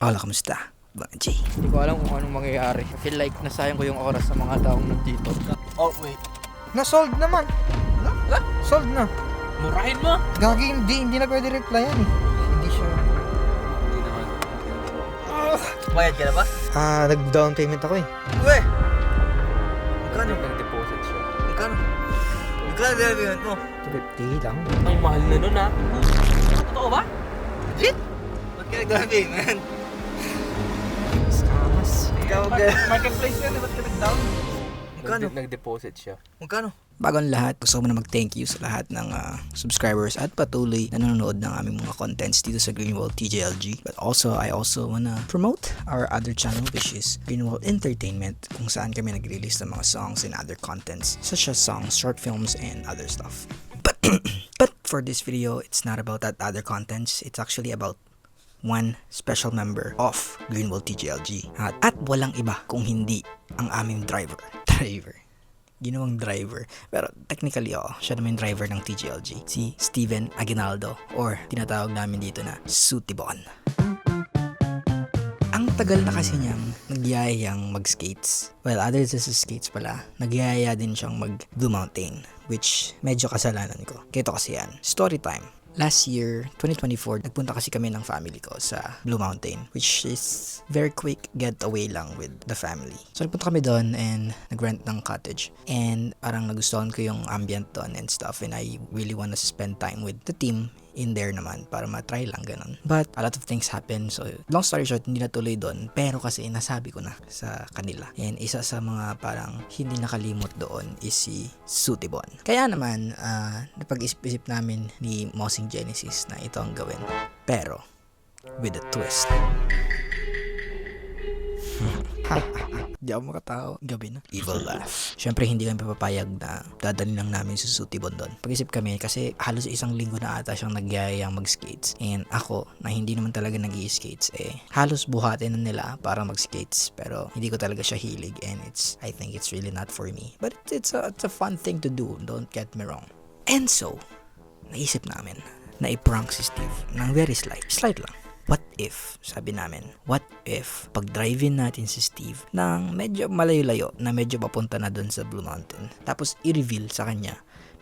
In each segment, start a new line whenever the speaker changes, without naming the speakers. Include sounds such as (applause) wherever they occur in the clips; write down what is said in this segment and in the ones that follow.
Hola, kamusta? Banji.
Hindi ko alam kung anong mangyayari. I feel like nasayang ko yung oras sa mga taong nandito.
Oh, wait.
Na-solved naman. Na? Solved na.
Murahin mo?
Gagi, hindi, hindi na pwede reply yan eh. Hindi siya.
Hindi naman. Bayad ka na ba?
Ah, nag-down payment ako eh.
Uwe! Magkano?
Nag-deposit siya.
Magkano? Magkano gagawin mo?
50 lang.
Ang mahal na nun ah. Totoo ba?
Legit? Ba't ka nagagawin, man? Ikaw
Marketplace yun, ba't ka nag-down?
Magkano?
Nag-deposit siya.
Magkano?
Bago ang lahat, gusto ko muna mag-thank you sa lahat ng ah, subscribers at patuloy na nanonood ng aming mga contents dito sa Greenwald TJLG. But also, I also wanna promote our other channel which is Greenwald Entertainment kung saan kami nag-release ng mga songs and other contents such as songs, short films, and other stuff. But, (clears throat) but for this video, it's not about that other contents. It's actually about one special member of Greenwald TGLG. At, at walang iba kung hindi ang aming driver. (laughs) Driver. Ginawang driver. Pero technically, oh, siya naman yung driver ng TGLG. Si Steven Aguinaldo or tinatawag namin dito na Sutibon. Ang tagal na kasi niyang nagyayang mag-skates. Well, other than sa skates pala, nagyaya din siyang mag Blue Mountain, which medyo kasalanan ko. Kito kasi yan. Story time. Last year, 2024, nagpunta kasi kami ng family ko sa Blue Mountain, which is very quick getaway lang with the family. So, nagpunta kami doon and nag-rent ng cottage. And parang nagustuhan ko yung ambient doon and stuff and I really wanna spend time with the team in there naman para matry lang ganun. But a lot of things happen so long story short hindi natuloy doon pero kasi nasabi ko na sa kanila. And isa sa mga parang hindi nakalimot doon is si Sutibon. Kaya naman ah, napag-isip-isip namin ni Mossing Genesis na ito ang gawin. Pero with a twist. (laughs) Di ako makatawa. Gabi na. Evil laugh. Siyempre, hindi kami papapayag na dadalhin lang namin si Sutibon doon. Pag-isip kami, kasi halos isang linggo na ata siyang nagyayang mag-skates. And ako, na hindi naman talaga nag skates eh, halos buhatin na nila para mag-skates. Pero hindi ko talaga siya hilig and it's, I think it's really not for me. But it's, it's, a, it's a fun thing to do, don't get me wrong. And so, naisip namin na i-prank si Steve ng very slight. Slight lang. What if, sabi namin, what if pag-drive-in natin si Steve ng medyo malayo-layo na medyo papunta na doon sa Blue Mountain. Tapos i-reveal sa kanya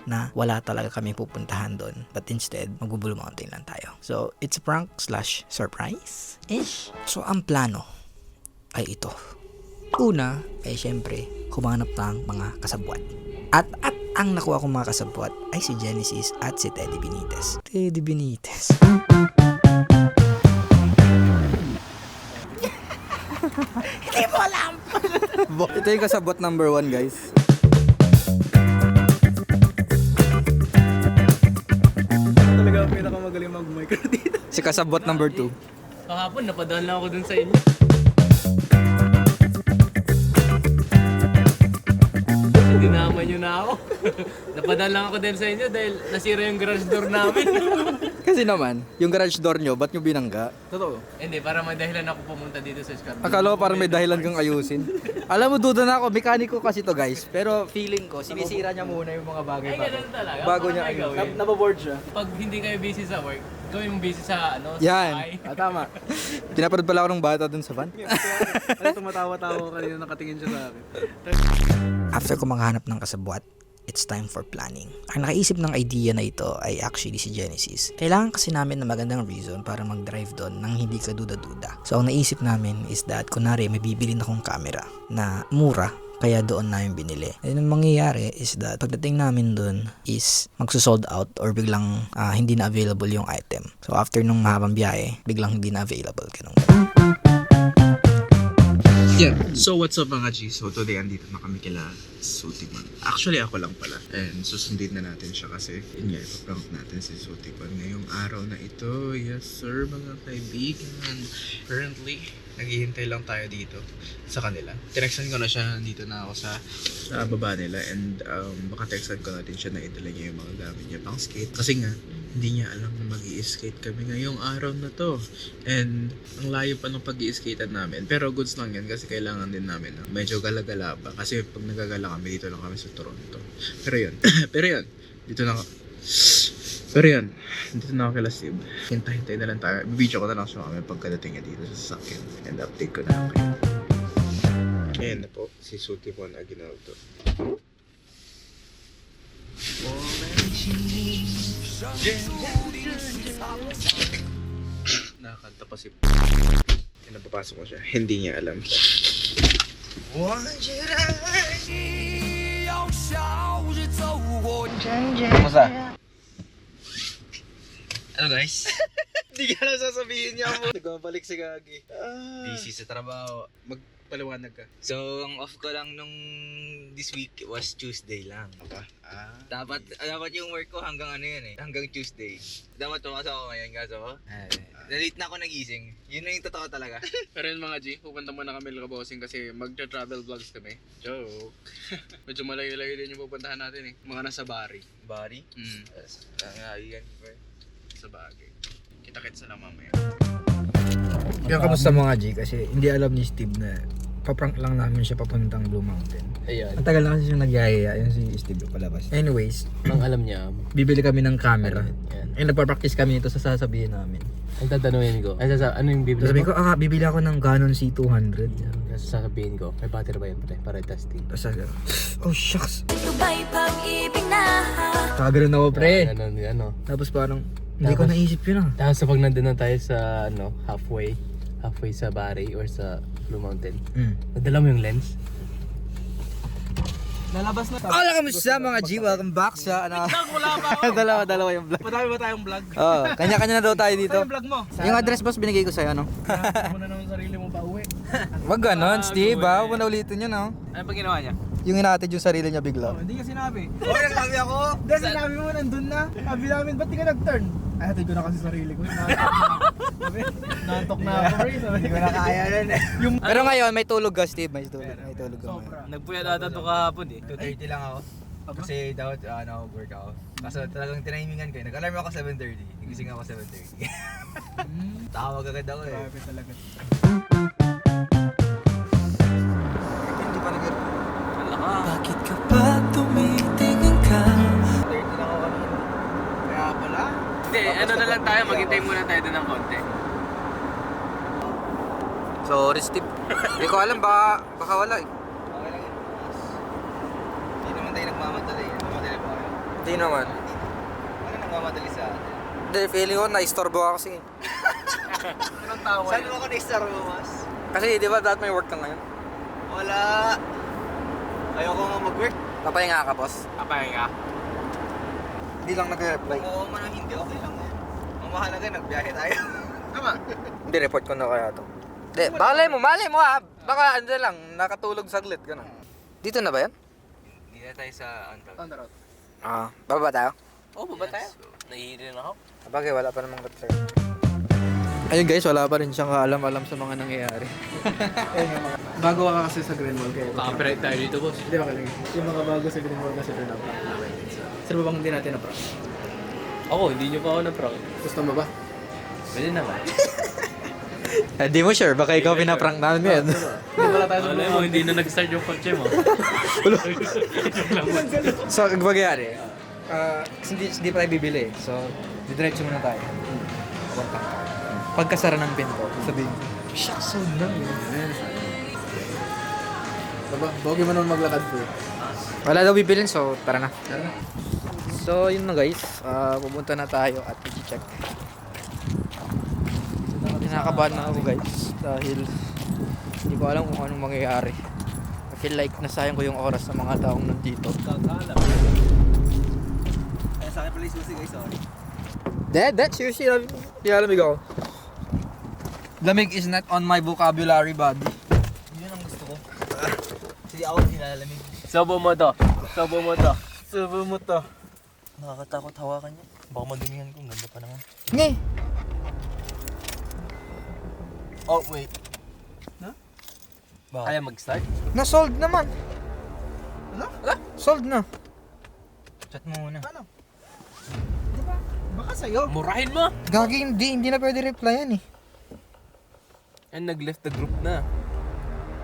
na wala talaga kami pupuntahan doon. But instead, mag-Blue Mountain lang tayo. So, it's a prank slash surprise-ish. So, ang plano ay ito. Una, ay syempre, humanap ng mga kasabwat. At, at ang nakuha kong mga kasabwat ay si Genesis at si Teddy Benitez. Teddy Benitez.
Ito yung kasabot number one guys.
talaga ang pinakamagaling mag-micro dito. (laughs)
Si kasabot number two.
Kahapon, napadaan lang ako dun sa inyo. Dinama nyo na ako. (laughs) napadaan lang ako din sa inyo dahil nasira yung garage door namin. (laughs)
Kasi naman, yung garage door nyo, ba't nyo binangga?
Totoo.
Hindi, para may dahilan ako pumunta dito sa Scarpino.
Akala ko parang may dahilan kang ayusin. Alam mo, duda na ako, mekaniko kasi to guys. Pero feeling ko, sinisira niya muna yung mga bagay
Ay,
bago.
ganun talaga.
Bago niya
may
ayusin.
gawin?
Napaboard siya.
Pag hindi kayo busy sa work, gawin mong busy sa ano, sa
Yan.
bahay.
Ah, (laughs) tama. Pinapanood pala ako ng bata dun sa van.
Ano tumatawa-tawa kanina nakatingin siya sa akin.
After ko makahanap ng kasabwat, it's time for planning. Ang nakaisip ng idea na ito ay actually si Genesis. Kailangan kasi namin ng magandang reason para mag-drive doon nang hindi ka duda-duda. So ang naisip namin is that kunwari may bibili na akong camera na mura kaya doon namin binili. And ang mangyayari is that pagdating namin doon is magsusold out or biglang ah, hindi na available yung item. So after nung mahabang biyahe, biglang hindi na available. Ganun.
Yeah. So what's up mga G? So today andito na kami kila Sutipan. Actually ako lang pala. And susundin na natin siya kasi yun nga, ipaprank natin si Sutipan ngayong araw na ito. Yes sir mga kaibigan. Currently, naghihintay lang tayo dito sa kanila. Tinextan ko na siya, nandito na ako sa, sa baba nila and um, baka textan ko natin siya na idala niya yung mga gamit niya pang skate. Kasi nga, hindi niya alam na mag skate kami ngayong araw na to. And ang layo pa ng pag skatean namin. Pero goods lang yan kasi kailangan din namin na medyo galagala pa. Kasi pag nagagala kami, dito lang kami sa Toronto. Pero yun. Pero yun. Dito na Pero yun, dito na ako kila Steve. Hintay-hintay na lang tayo. Video ko na lang siya kami pagkadating niya dito sa sasakyan. And update ko na lang kayo. Ayan na po, si Suti po na Aguinaldo. Nakakanta pa si Pinapapasok ko siya. Hindi niya alam.
Kumusta?
Ano guys? (laughs)
Hindi ka lang sasabihin niya mo. Nagmabalik si Gagi.
Busy sa trabaho.
Magpaliwanag ka.
So, ang off ko lang nung this week was Tuesday lang.
Apa? Ah.
Dapat dapat yung work ko hanggang ano yun eh, hanggang Tuesday. Dapat pumasok ako ngayon kaso na-late na ako nagising. Yun na yung totoo talaga. (laughs)
Pero yun mga G, pupunta muna kami Lagabosing kasi magta-travel vlogs kami. Joke. (laughs) Medyo malayo-layo din yung pupuntahan natin eh. Mga nasa Bari.
Bari.
Mm.
Ang yan, bro.
Sa bagay. Kita-kits na lang mamaya.
Yung kamusta mga G kasi hindi alam ni Steve na paprank lang namin siya papuntang Blue Mountain.
Ayan.
Ang tagal na kasi siya nagyayaya, yun si Steve yung palabas. Anyways,
Ang alam niya,
bibili kami ng camera.
yan.
Eh, nagpa-practice kami nito sa sasabihin namin.
Ang tatanungin ko, ay sasa, ano yung bibili
Sabi
mo?
ko, ah, bibili ako ng Canon C200.
Tapos sasabihin ko, may battery ba yun pre? Para testing.
Tapos sabi ko, oh shucks.
Ito ba'y pag-ibig na?
Kagano'n ako pre.
Ano, ano.
Tapos parang, hindi ko naisip yun ah.
Tapos pag nandun na tayo sa, ano, halfway, halfway sa Bari or sa Blue Mountain,
Mm.
nadala mo yung lens?
Hola, kamusta mga G? Welcome back sa ano. (laughs) dalawa, dalawa yung vlog.
Madami ba tayong vlog?
Oo, kanya-kanya na daw tayo dito.
Ano vlog mo?
Yung address boss binigay ko sa'yo, ano?
Muna naman sarili mo pa uwi. (laughs)
Wag ganon, Steve, ha? Huwag mo na ulitin yun, no?
Ano pa ginawa niya?
Yung inatid yung sarili niya bigla.
Oh, hindi ka sinabi. Oh, nagsabi ako. Hindi, sinabi mo nandun na. Sabi namin, ba't di ka nag-turn? Ay, hatid ko na kasi sarili ko. Nantok na ako. (laughs) Sabi, Hindi ko na kaya nun eh. (laughs)
Pero ngayon, may tulog ka, Steve. May tulog, may tulog ka ngayon.
sobra.
Nagpuya data to kahapon eh. 2.30 lang ako. Kasi dapat ano, work ako. Kaso talagang tinimingan ko eh. Nag-alarm ako 7.30. Nagising ako 7.30. (laughs) Tawag agad ako eh.
Grabe talaga.
Hindi pa nag
Bakit ka pa
Hindi, ano na lang tayo, maghintay muna tayo doon ng konti.
Sorry, Steve. Hindi ko alam, baka, baka wala eh.
Okay lang yun. Hindi naman tayo nagmamadali. Nagmamadali pa kayo.
Hindi naman.
Ano nagmamadali sa atin?
Hindi, feeling ko na-istorbo ka kasi.
Anong tawa
Saan mo ako na-star mo, mas?
Kasi di ba dapat may work ka ngayon?
Wala. Ayoko nga mag-work.
Papahinga ka, boss.
Ka?
Hindi lang nag-reply.
Kung oo man ang hindi, okay lang yan. Ang mahalaga, nagbiyahe tayo. (laughs) Tama.
Hindi, report ko na kaya to. Hindi, malay mo, malay mo ha. Baka ano lang, nakatulog saglit, gano'n. Dito na ba yan?
Hindi na tayo sa on road.
On the road.
Ah, baba tayo?
Oo, oh, baba tayo. Nahihiri na ako.
Bagay, wala pa namang reply. Ayun guys, wala pa rin siyang alam-alam sa mga nangyayari. (laughs)
Bago ka kasi sa Green Mall kaya.
Makaparate tayo dito, boss.
Hindi ba lang. Yung mga bago sa Green Mall kasi pinaprank namin. Sino ba bang hindi natin na-prank?
Ako, hindi nyo pa ako na-prank.
Gusto mo ba?
Pwede naman.
Hindi (laughs) mo sure, baka ikaw pinaprank namin ngayon.
Hindi (laughs) pala tayo sa
Alam mo, hindi na nag-start yung kotse mo. (laughs)
so, ang magyayari, ah, hindi, hindi pa tayo bibili. So, didiretso muna tayo. Pagkasara ng pinto, sabihin, shucks, so lang yun.
Diba? Bogi mo naman maglakad bro.
Wala daw bibilin, so tara na.
Tara na.
So, yun na guys. Ah, pupunta na tayo at i-check. Kinakabahan na ako guys. Dahil hindi ko alam kung anong mangyayari. I feel like nasayang ko yung oras sa mga taong nandito.
Ay, sa akin pala yung susi guys, sorry.
Dad, that seriously, nilalamig ako. Lamig is not on my vocabulary, buddy.
Yun ang gusto ko. Kasi ako nilalamig.
Sobo mo to. Sobo mo to.
Subo mo to.
Nakakatakot hawakan niya. Baka madumihan ko, ang ganda pa naman.
Nge!
Oh, wait. Bakit?
Kaya mag-start?
Na-sold naman.
Ano?
Sold na.
Chat mo muna.
Ano? Diba? Baka sa'yo.
Murahin mo!
Gagi, hindi. Hindi na pwede replyan eh.
And nag-left the group na.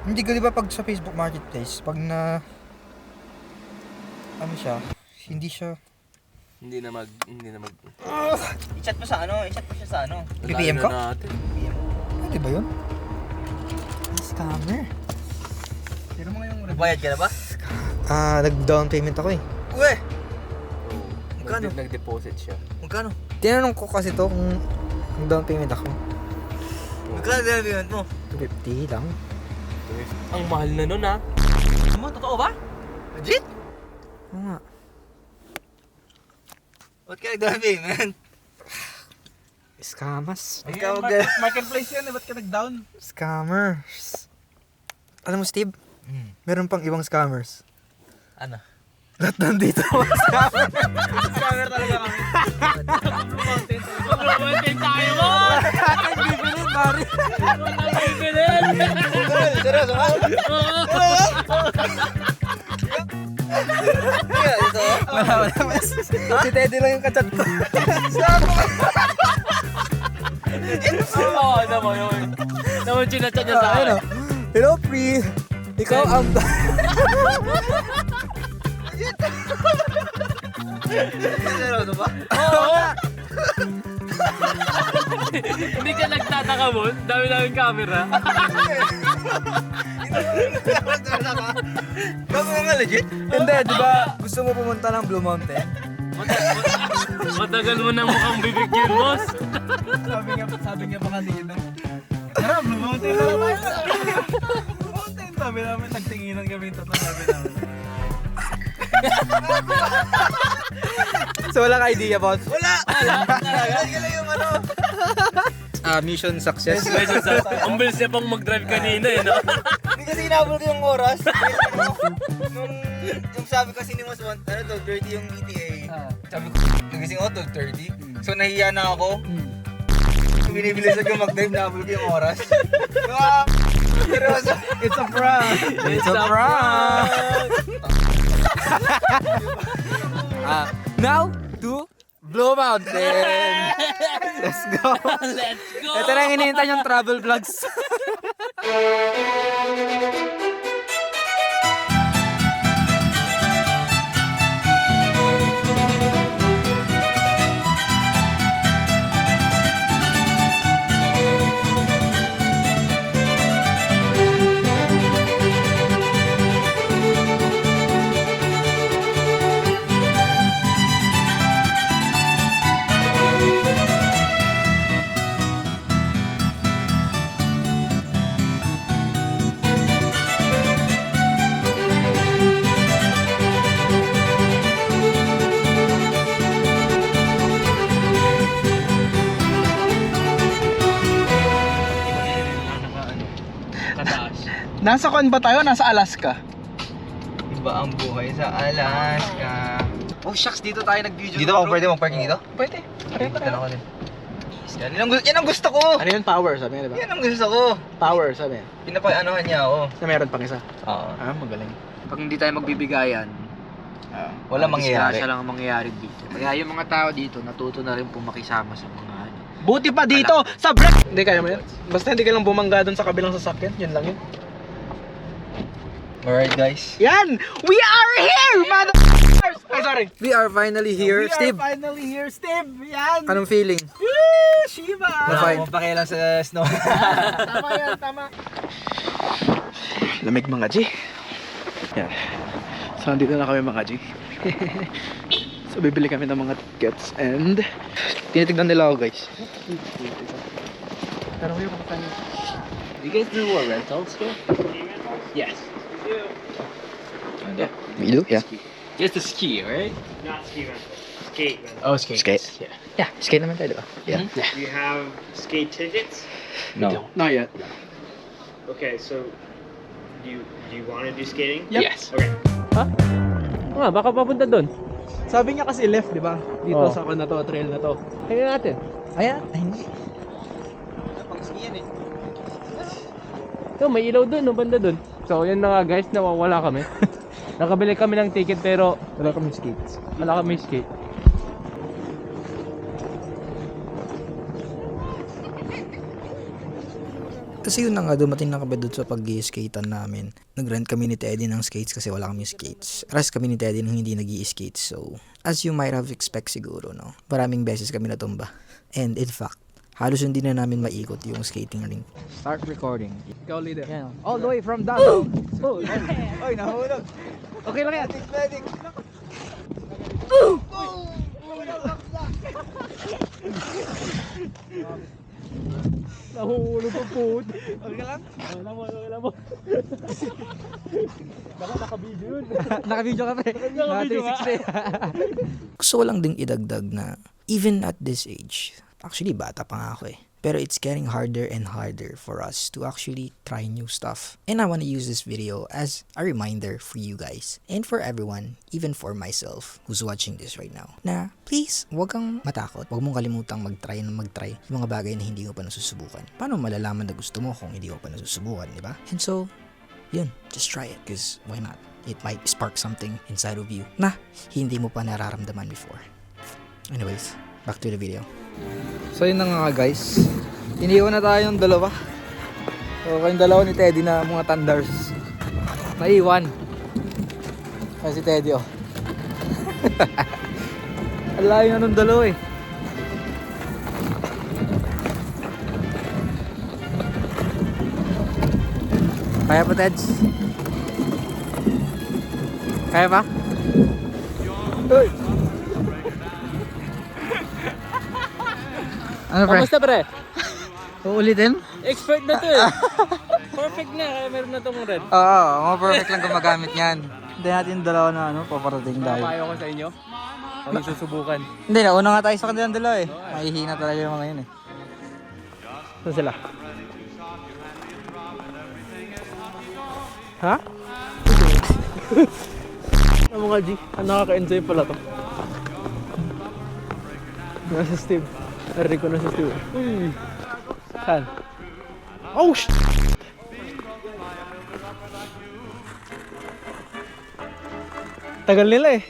Hindi ko di ba pag sa Facebook Marketplace, pag na... Ano siya? Hindi siya...
Hindi na mag... Hindi na mag...
I-chat mo sa ano, i-chat mo siya sa ano.
BPM
Layo
ka?
na natin.
Pwede ba yun? Scammer.
Pero mga yung
Nagbayad ka na ba?
Ah, nag-down payment ako eh.
Uwe!
Magkano? Nag-deposit siya.
Magkano?
Tinanong ko kasi to kung kung down payment ako.
Magkano din ang payment mo?
250 lang.
Ang mahal na nun ah.
Mo, totoo ba? Legit?
Oo nga.
Ba't ka nag-down payment?
Scammers.
Ikaw mag...
Marketplace yan, eh, ba't ka nag-down?
Scammers. Alam mo Steve,
Hmm.
meron pang ibang scammers.
Ano?
Lahat nandito. (laughs)
Scammer talaga kami.
Mag-romantin tayo mo!
Bibilin, pare.
Walang bibilin!
Seryoso ba? Kaya ito?
Wala, wala. Si Teddy lang yung kachat ko.
Oo, naman yun. Naman chinachat niya sa
Ah, ano?
akin.
Hello, pre. Ikaw ang...
Seryoso ba?
Oo! Hindi ka nagtataka mo? Dami namin camera.
Bago nga legit?
Hindi, di ba? Gusto mo pumunta ng Blue Mountain?
Matagal mo nang mukhang bibig yun, boss.
Sabi nga, sabi nga pa kanina. Tara, Blue Mountain na. Blue Mountain, sabi namin, nagtinginan kami ito. Sabi namin.
So, walang idea, boss?
Wala! Talaga (laughs) lang yung ano.
Ah, mission success.
Medyo sa... (laughs) Ang bilis niya pang mag-drive kanina eh, no?
Hindi kasi inabol ko yung oras. (laughs) Nung yung sabi kasi ni Mas Want, ano to, 30 yung ETA. Sabi ko, nagising ako, 12.30. So nahiya na ako. Binibilisan ko mag-drive, nabol ko yung oras. Ah, Seryoso.
It's a prank!
It's a prank!
Ah, now to Blue Mountain. (laughs) Let's go.
Let's go!
Ito na yung hinihintay yung travel vlogs. (laughs)
Nasa kon ba tayo? Nasa Alaska.
Iba ang buhay sa Alaska.
Oh, shucks, dito tayo nag-video.
Dito ba pwede mag-parking dito?
Pwede.
Dito ako din. Yan, yan, ang, gu- yan ang gusto ko!
Ano yun? Power, sabi nga, di ba?
Yan ang gusto ko!
Power, sabi.
Pinapay-anohan niya ako.
Na meron pang isa.
Oo.
Ah, magaling.
Pag hindi tayo magbibigayan,
Wala mangyayari.
disgrasya lang ang mangyayari dito. Kaya yung mga tao dito, natuto na rin po makisama sa mga ano.
Buti pa dito! Sa break! Hindi, kaya mo yan. Basta hindi ka lang bumangga doon sa kabilang sasakyan. Yun lang yun.
Alright guys.
Yan! We are here, mother... Ay, sorry.
We are finally here.
We
Steve,
are finally here, Steve! Yan!
anong feeling?
Woo! Shiba!
Wala
akong pakialam sa snow. (laughs)
tama yan, tama.
Lamig mga G. Yan. So, andito na kami mga G. (laughs) so, bibili kami ng mga tickets and tinitignan nila ako guys.
Pero kayo kung
You guys do a.
Yeah. We do? Yeah.
Just to ski, right?
Not ski rental. Skate rental.
Oh, skate.
Skate.
Yeah.
Yeah, skate naman tayo, ba?
Yeah.
Do you have skate tickets?
No.
Not yet.
Okay, so do you do you want to do skating?
Yep.
Yes.
Okay.
Ah, baka papunta doon.
Sabi niya kasi left, di ba? Dito
Oh.
sa kan na to, trail na to.
Kaya natin.
Ayan, ay, hindi.
Ito, may ilaw doon, no, banda doon. So, yun na nga guys, nawawala kami. (laughs) Nakabili kami ng ticket pero
Wala kami skates.
wala kami skate.
Kasi yun na nga, dumating na kami doon sa pag skatean namin. Nag-rent kami ni Teddy ng skates kasi wala kami skates. Rest kami ni Teddy nung hindi nag skates So, as you might have expect siguro, no? Maraming beses kami natumba. And in fact, halos hindi na namin maikot yung skating rink.
Start recording.
Ikaw leader.
Yan. All the way from down. Oh.
Oy, nahulog.
Okay lang yan.
Medic, medic.
Nahulog ang puto. Okay lang? Okay lang mo, okay lang mo. (laughs) Baka naka-video yun. (laughs)
Naka-video ka pa eh.
Naka-video nga.
360. (laughs)
Gusto ko lang ding idagdag na even at this age, actually bata pa nga ako eh. Pero it's getting harder and harder for us to actually try new stuff. And I want to use this video as a reminder for you guys and for everyone, even for myself who's watching this right now. Na please, huwag kang matakot. Huwag mong kalimutang mag-try na mag-try yung mga bagay na hindi mo pa nasusubukan. Paano malalaman na gusto mo kung hindi mo pa nasusubukan, di ba? And so, yun, just try it because why not? It might spark something inside of you na hindi mo pa nararamdaman before. Anyways, back to the video.
So yun nga guys. Iniwan na tayo ng dalawa. So kayong dalawa ni Teddy na mga thunders. Naiwan. Kasi si Teddy oh. (laughs) Ang layo na nung dalawa eh. Kaya pa Teds? Kaya pa? Uy! Ano pre?
Kamusta pre?
Uulitin?
Expert na to eh. (laughs) Perfect na, kaya meron na tong red.
Oo, mga perfect lang gumagamit niyan. Hindi natin dalawa na ano, paparating tayo.
Papayo ko sa inyo. Kami susubukan.
Hindi, nauna nga tayo sa kanilang dalawa eh. Mahihina talaga yung mga yun eh. Saan sila?
Ha? (laughs) Ang mga G, nakaka-enjoy pala to. Nasa Steve. Si Steve. Uy! Saan? Oh, sh! Tagal nila eh.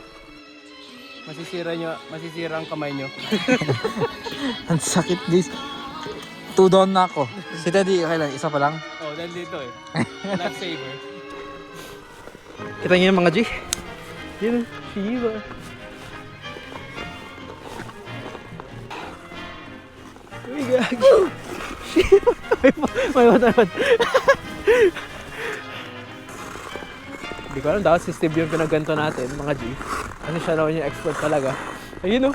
Masisira nyo, masisira ang kamay nyo. (laughs)
Ang sakit guys. Two down na ako. Si Teddy, okay lang, isa pa lang.
Oh, nandito eh. (laughs) Lifesaver.
Kita niyo yung mga G? Yun. Uy, May, mataman. Hindi ko alam, dapat si Steve yung pinaganto natin, mga G. Kasi siya naman yung expert talaga. Ayun oh,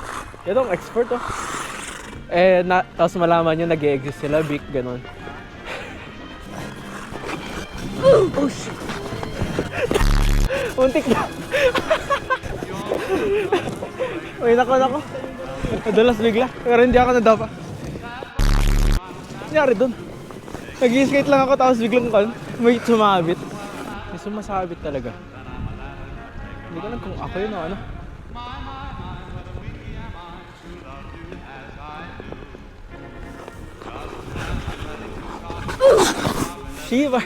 ang expert oh. Eh, na, tapos malaman nyo nag exist sila, Vic, ganun. oh, shit. Untik na. Uy, nako, nako. Nadulas bigla. Pero hindi ako nadapa. Nangyari dun. Nag-skate lang ako tapos biglang kan, may sumabit. May sumasabit talaga. Hindi ko alam kung ako yun o ano. Shiva!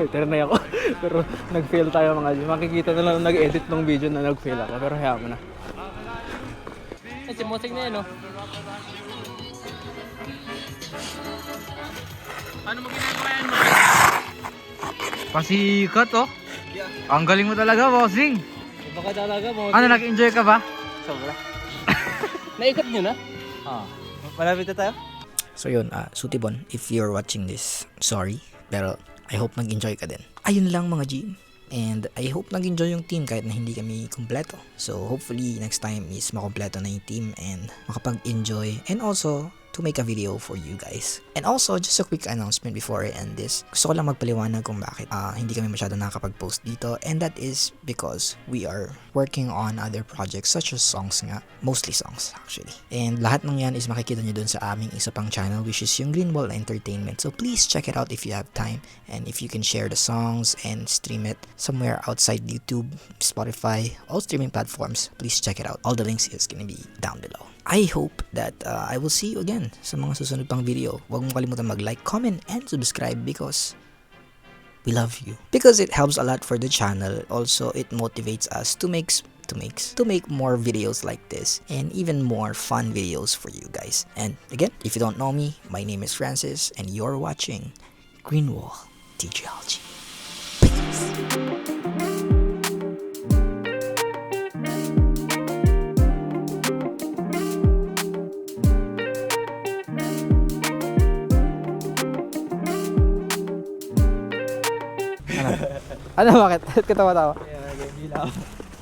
Ay, ternay ako. (laughs) Pero nag-fail tayo mga G. Makikita na lang nag-edit ng video na nag-fail ako. Pero hayaan mo na.
Eh, si Mosing na yan oh. Paano mo ginagawa yan mo?
Pasikat oh. Ang galing mo talaga, bossing.
Baka talaga mo.
Ano, nag-enjoy ka ba?
Sobra. (laughs) Naikot nyo na?
Oo. Malapit na tayo?
So yun, ah, Sutibon, if you're watching this, sorry. Pero I hope nag-enjoy ka din. Ayun lang mga G. And I hope nag-enjoy yung team kahit na hindi kami kumpleto. So hopefully next time is makompleto na yung team and makapag-enjoy. And also, to make a video for you guys. And also, just a quick announcement before I end this. Gusto ko lang magpaliwanag kung bakit ah, hindi kami masyado nakakapag-post dito. And that is because we are working on other projects such as songs nga. Mostly songs actually. And lahat ng yan is makikita nyo dun sa aming isa pang channel which is yung Greenwall Entertainment. So please check it out if you have time. And if you can share the songs and stream it somewhere outside YouTube, Spotify, all streaming platforms, please check it out. All the links is gonna be down below. I hope that uh, I will see you again sa mga susunod pang video. Huwag mo kalimutan mag-like, comment, and subscribe because we love you. Because it helps a lot for the channel. Also, it motivates us to make to make to make more videos like this and even more fun videos for you guys. And again, if you don't know me, my name is Francis and you're watching Greenwall Teacherology. Peace.
Ano bakit? (laughs) Ba't
ka tawa-tawa? Yeah, game love.